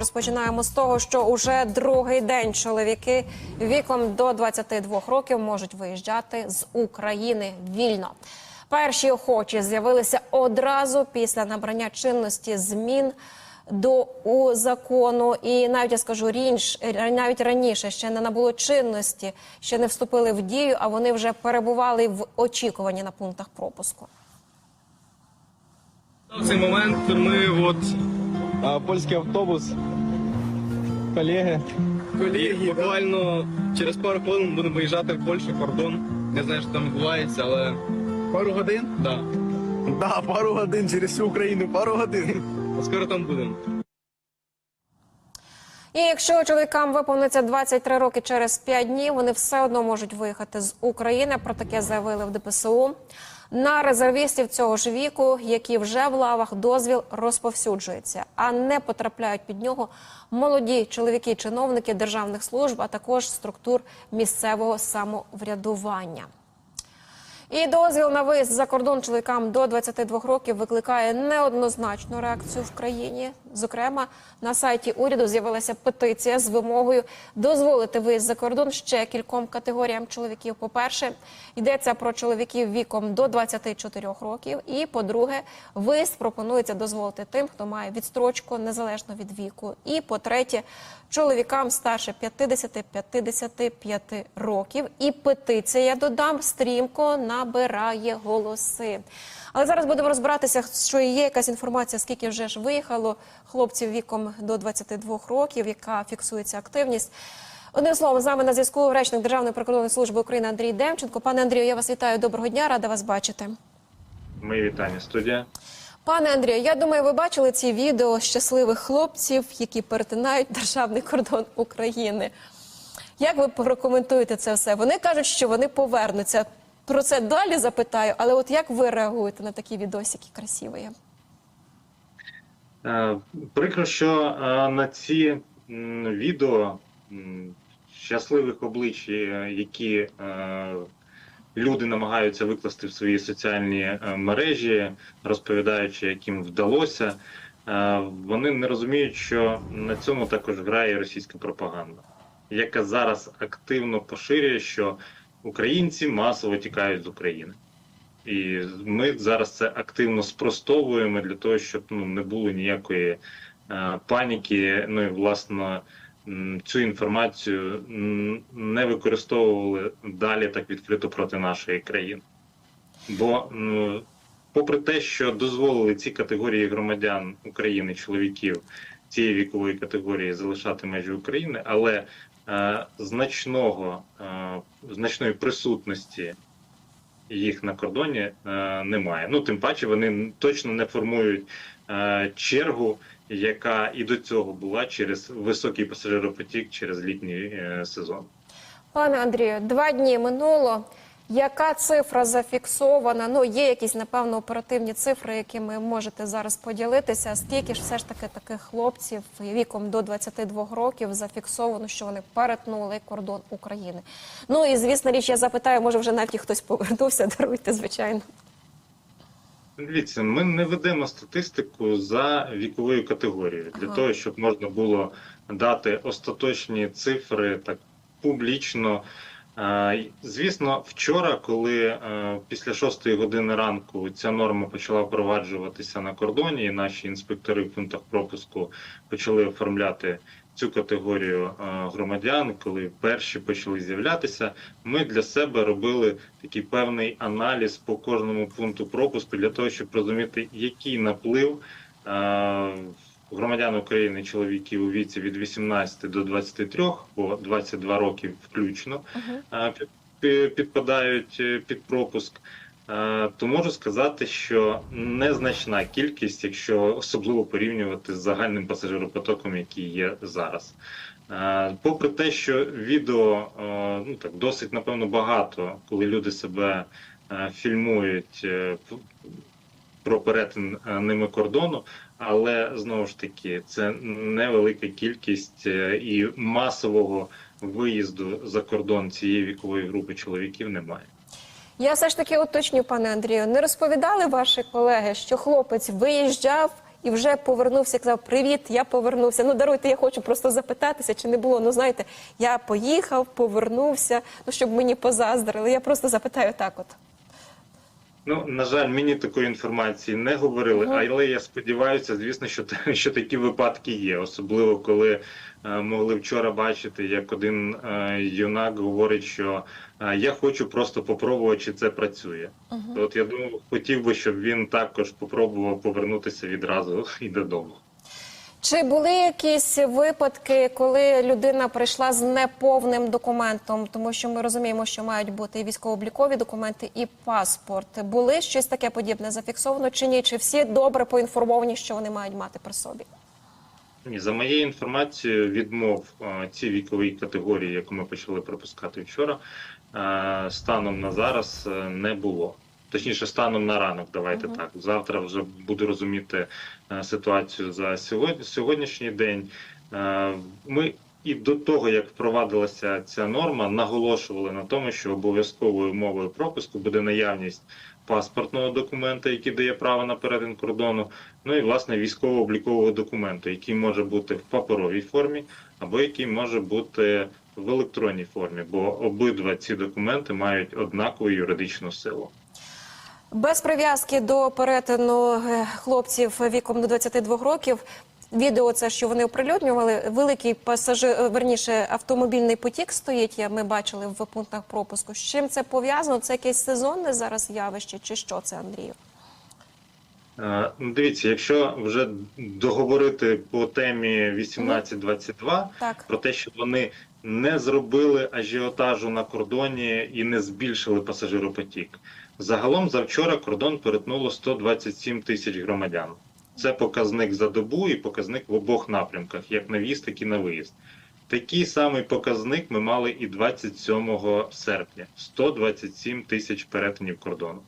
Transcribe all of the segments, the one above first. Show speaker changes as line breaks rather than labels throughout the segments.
Розпочинаємо з того, що уже другий день чоловіки віком до 22 років можуть виїжджати з України вільно. Перші охочі з'явилися одразу після набрання чинності змін до у закону. І навіть я скажу рінж, навіть раніше ще не набуло чинності, ще не вступили в дію, а вони вже перебували в очікуванні на пунктах пропуску.
В цей момент ми от
А, польський автобус. Колеги.
колеги буквально через пару хвилин будемо виїжджати в Польщу кордон. Не знаю, що там відбувається, але
Пару годин?
да.
Да, пару годин через всю Україну, пару годин.
скоро там будемо.
І якщо чоловікам виповниться 23 роки через 5 днів, вони все одно можуть виїхати з України. Про таке заявили в ДПСУ. На резервістів цього ж віку, які вже в лавах дозвіл розповсюджується, а не потрапляють під нього молоді чоловіки, чиновники державних служб, а також структур місцевого самоврядування. І дозвіл на виїзд за кордон чоловікам до 22 років викликає неоднозначну реакцію в країні. Зокрема, на сайті уряду з'явилася петиція з вимогою дозволити виїзд за кордон ще кільком категоріям чоловіків. По-перше, йдеться про чоловіків віком до 24 років. І по-друге, виїзд пропонується дозволити тим, хто має відстрочку незалежно від віку. І по-третє, чоловікам старше 50-55 років. І петиція, додам, стрімко набирає голоси. Але зараз будемо розбиратися, що є якась інформація, скільки вже ж виїхало хлопців віком до 22 років, яка фіксується активність. Одним словом, з нами на зв'язку речник Державної прикордонної служби України Андрій Демченко. Пане Андрію, я вас вітаю. Доброго дня, рада вас бачити.
Мої вітання, студія.
Пане Андрію, я думаю, ви бачили ці відео щасливих хлопців, які перетинають державний кордон України. Як ви прокоментуєте це все? Вони кажуть, що вони повернуться. Про це далі запитаю, але от як ви реагуєте на такі відосики красиві?
Е, Прикро, що е, на ці відео щасливих облич, які е, люди намагаються викласти в свої соціальні мережі, розповідаючи, як їм вдалося, вони не розуміють, що на цьому також грає російська пропаганда, яка зараз активно поширює, що українці масово тікають з України. І ми зараз це активно спростовуємо для того, щоб ну не було ніякої е, паніки. Ну і власне цю інформацію не використовували далі так відкрито проти нашої країни. Бо, ну, попри те, що дозволили ці категорії громадян України, чоловіків цієї вікової категорії залишати межі України, але е, значного е, значної присутності їх на кордоні е, немає. Ну тим паче вони точно не формують е, чергу, яка і до цього була через високий пасажиропотік через літній е, сезон.
Пане Андрію, два дні минуло. Яка цифра зафіксована? Ну, є якісь, напевно, оперативні цифри, якими можете зараз поділитися. Скільки ж все ж таки таких хлопців віком до 22 років зафіксовано, що вони перетнули кордон України? Ну і звісно річ, я запитаю, може вже навіть хтось повернувся, даруйте, звичайно.
Дивіться, ми не ведемо статистику за віковою категорією для
Ага.
того, щоб можна було дати остаточні цифри так публічно. Е, Звісно, вчора, коли е, після шостої години ранку ця норма почала впроваджуватися на кордоні, і наші інспектори в пунктах пропуску почали оформляти цю категорію е, громадян, коли перші почали з'являтися, ми для себе робили такий певний аналіз по кожному пункту пропуску для того, щоб розуміти, який наплив громадян України, чоловіків у віці від 18 до 23, по 22 років включно, е, під- підпадають е, під пропуск. Е, То можу сказати, що незначна кількість, якщо особливо порівнювати з загальним пасажиропотоком, який є зараз. Попри те, що відео ну так досить напевно багато, коли люди себе фільмують про перетин е, ними кордону, але знову ж таки це невелика кількість е, і масового виїзду за кордон цієї вікової групи чоловіків немає.
Я все ж таки уточню, пане Андрію, не розповідали ваші колеги, що хлопець виїжджав і вже повернувся. Казав: Привіт, я повернувся. Ну даруйте, я хочу просто запитатися, чи не було. Ну знаєте, я поїхав, повернувся. Ну щоб мені позаздрили. Я просто запитаю так, от.
Ну, на жаль, мені такої інформації не говорили, але я сподіваюся, звісно, що, що такі випадки є. Особливо коли е, могли вчора бачити, як один е, юнак говорить, що е, я хочу просто попробувати, чи це працює. То От я думаю, хотів би, щоб він також попробував повернутися відразу і додому.
Чи були якісь випадки, коли людина прийшла з неповним документом, тому що ми розуміємо, що мають бути і військово-облікові документи, і паспорт. Були щось таке подібне зафіксовано чи ні? Чи всі добре поінформовані, що вони мають мати при собі?
За моєю інформацією, відмов цій віковій категорії, яку ми почали пропускати вчора, станом на зараз е, не було. Точніше, станом на ранок, давайте так. Завтра вже буду розуміти е, ситуацію за сьогодні, сьогоднішній день. Е, Ми і до того, як впровадилася ця норма, наголошували на тому, що обов'язковою умовою пропуску буде наявність паспортного документа, який дає право на перетин кордону, ну і власне військово-облікового документу, який може бути в паперовій формі, або який може бути в електронній формі, бо обидва ці документи мають однакову юридичну силу.
Без прив'язки до перетину е, хлопців віком до 22 років. Відео це, що вони оприлюднювали. Великий пасажир, е, верніше, автомобільний потік стоїть. Я ми бачили в пунктах пропуску. З чим це пов'язано? Це якесь сезонне зараз явище, чи що це, Андрію?
Е, ну, Дивіться, якщо вже договорити по темі 1822,
Так.
про те, що вони не зробили ажіотажу на кордоні і не збільшили пасажиропотік. Загалом завчора кордон перетнуло 127 тисяч громадян. Це показник за добу і показник в обох напрямках, як на в'їзд, так і на виїзд. Такий самий показник ми мали і 27 серпня 127 тисяч перетинів кордону.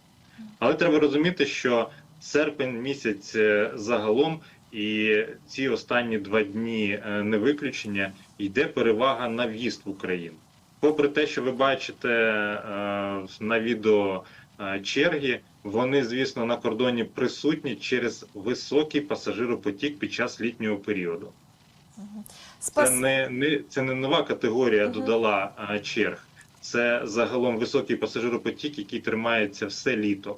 Але треба розуміти, що серпень місяць е, загалом і ці останні два дні е, не виключення йде перевага на в'їзд в Україну. Попри те, що ви бачите е, на відео черги, вони, звісно, на кордоні присутні через високий пасажиропотік під час літнього періоду. Це не, не це не нова категорія додала а, черг. Це загалом високий пасажиропотік, який тримається все літо.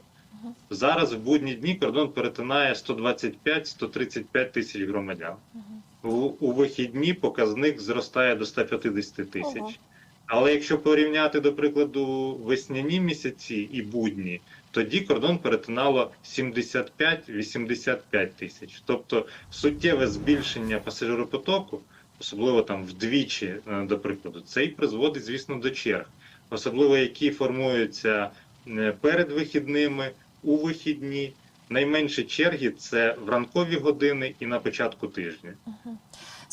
Зараз в будні дні кордон перетинає 125-135 тисяч громадян. У, у вихідні показник зростає до 150 тисяч. Але якщо порівняти, до прикладу, весняні місяці і будні, тоді кордон перетинало 75-85 тисяч. Тобто суттєве збільшення пасажиропотоку, особливо там вдвічі, е, до прикладу, це і призводить, звісно, до черг, особливо які формуються перед вихідними, у вихідні. Найменші черги це в ранкові години і на початку тижня.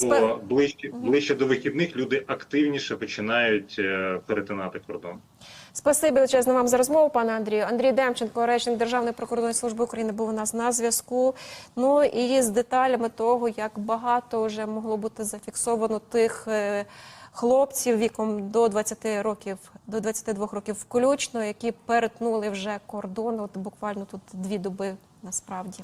Бо ближче, ближче до вихідних люди активніше починають е, перетинати кордон.
Спасибі величезно вам за розмову, пане Андрію. Андрій Демченко, речник Державної прикордонної служби України, був у нас на зв'язку. Ну і з деталями того, як багато вже могло бути зафіксовано тих е, хлопців віком до 20 років, до 22 років включно, які перетнули вже кордон. От буквально тут дві доби насправді.